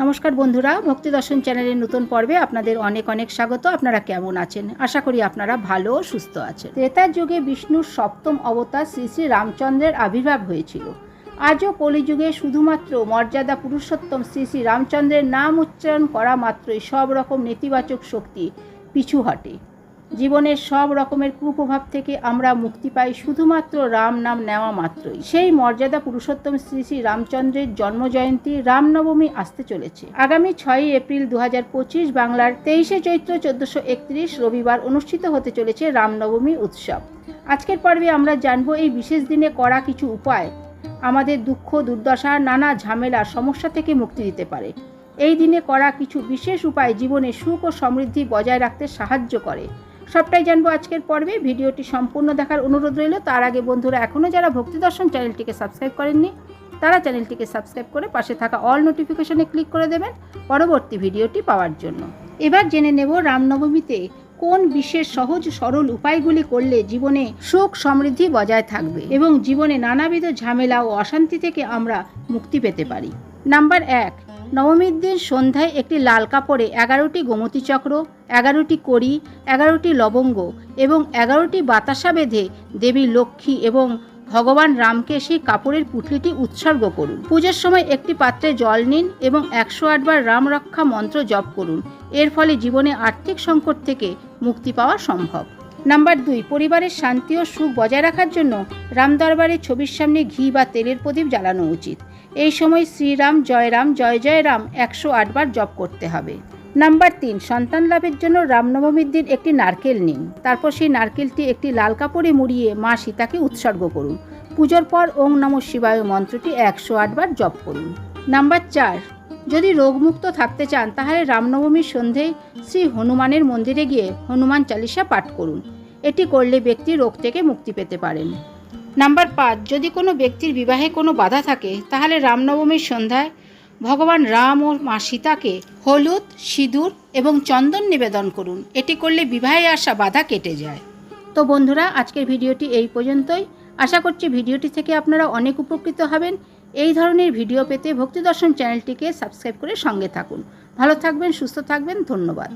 নমস্কার বন্ধুরা ভক্তি দর্শন চ্যানেলের নতুন পর্বে আপনাদের অনেক অনেক স্বাগত। আপনারা কেমন আছেন? আশা করি আপনারা ভালো ও সুস্থ আছেন। ত্রেতার যুগে বিষ্ণুর সপ্তম অবতার শ্রী শ্রী রামচন্দ্রের আবির্ভাব হয়েছিল। আজও কলিযুগে শুধুমাত্র মর্যাদা পুরুষোত্তম শ্রী শ্রী রামচন্দ্রের নাম উচ্চারণ করা মাত্রই সব রকম নেতিবাচক শক্তি পিছু হটে। জীবনের সব রকমের কুপ্রভাব থেকে আমরা মুক্তি পাই শুধুমাত্র রাম নাম নেওয়া মাত্রই। সেই মর্যাদা পুরুষোত্তম শ্রী শ্রী রামচন্দ্রের জন্মজয়ন্তী রামনবমী আসতে চলেছে। আগামী ছয়ই এপ্রিল দু পঁচিশ বাংলার তেইশে চৈত্র চোদ্দশো একত্রিশ রবিবার অনুষ্ঠিত হতে চলেছে রামনবমী উৎসব। আজকের পর্বে আমরা জানব এই বিশেষ দিনে করা কিছু উপায়। আমাদের দুঃখ, দুর্দশা, নানা ঝামেলা, সমস্যা থেকে মুক্তি দিতে পারে। এই দিনে করা কিছু বিশেষ উপায় জীবনে সুখ ও সমৃদ্ধি বজায় রাখতে সাহায্য করে। সবটাই জানব আজকের পর্বে। ভিডিওটি সম্পূর্ণ দেখার অনুরোধ রইল। তার আগে বন্ধুরা এখনও যারা ভক্তি দর্শন চ্যানেলটিকে সাবস্ক্রাইব করেননি, তারা চ্যানেলটিকে সাবস্ক্রাইব করে পাশে থাকা অল নোটিফিকেশনে ক্লিক করে দেবেন পরবর্তী ভিডিওটি পাওয়ার জন্য। এবার জেনে নেব রামনবমীতে কোন বিশেষ সহজ সরল উপায়গুলি করলে জীবনে সুখ সমৃদ্ধি বজায় থাকবে এবং জীবনে নানাবিধ ঝামেলা ও অশান্তি থেকে আমরা মুক্তি পেতে পারি? নাম্বার এক নবমীর দিন সন্ধ্যায় একটি লাল কাপড়ে এগারোটি গোমতী চক্র এগারোটি কড়ি, এগারোটি লবঙ্গ এবং এগারোটি বাতাসা বেঁধে দেবী লক্ষ্মী এবং ভগবান রামকে সেই কাপড়ের পুটলিটি উৎসর্গ করুন। পুজোর সময় একটি পাত্রে জল নিন এবং একশো আটবার রাম রক্ষা মন্ত্র জপ করুন। এর ফলে জীবনে আর্থিক সংকট থেকে মুক্তি পাওয়া সম্ভব। নাম্বার দুই, পরিবারের শান্তি ও সুখ বজায় রাখার জন্য রাম দরবারের ছবির সামনে ঘি বা তেলের প্রদীপ জ্বালানো উচিত। এই সময় শ্রীরাম জয়রাম জয় জয় রাম একশো আটবার জপ করতে হবে। নাম্বার তিন, সন্তান লাভের জন্য রামনবমীর দিন একটি নারকেল নিন। তারপর সেই নারকেলটি একটি লাল কাপড়ে মুড়িয়ে মা সীতাকে উৎসর্গ করুন। পুজোর পর ওং নম শিবায় মন্ত্রটি একশো আটবার জপ করুন। নাম্বার চার যদি রোগমুক্ত থাকতে চান, তাহলে রামনবমীর সন্ধেয় শ্রী হনুমানের মন্দিরে গিয়ে হনুমান চালিসা পাঠ করুন। এটি করলে ব্যক্তি রোগ থেকে মুক্তি পেতে পারেন। নাম্বার পাঁচ, যদি কোনো ব্যক্তির বিবাহে কোনো বাধা থাকে, তাহলে রামনবমীর সন্ধ্যায় ভগবান রাম ও মা সীতাকে হলুদ, সিঁদুর এবং চন্দন নিবেদন করুন। এটি করলে বিবাহে আসা বাধা কেটে যায়। তো বন্ধুরা, আজকের ভিডিওটি এই পর্যন্তই। আশা করছি ভিডিওটি থেকে আপনারা অনেক উপকৃত হবেন। এই ধরনের ভিডিও পেতে ভক্তি দর্শন চ্যানেলটিকে সাবস্ক্রাইব করে সঙ্গে থাকুন। ভালো থাকবেন, সুস্থ থাকবেন, ধন্যবাদ।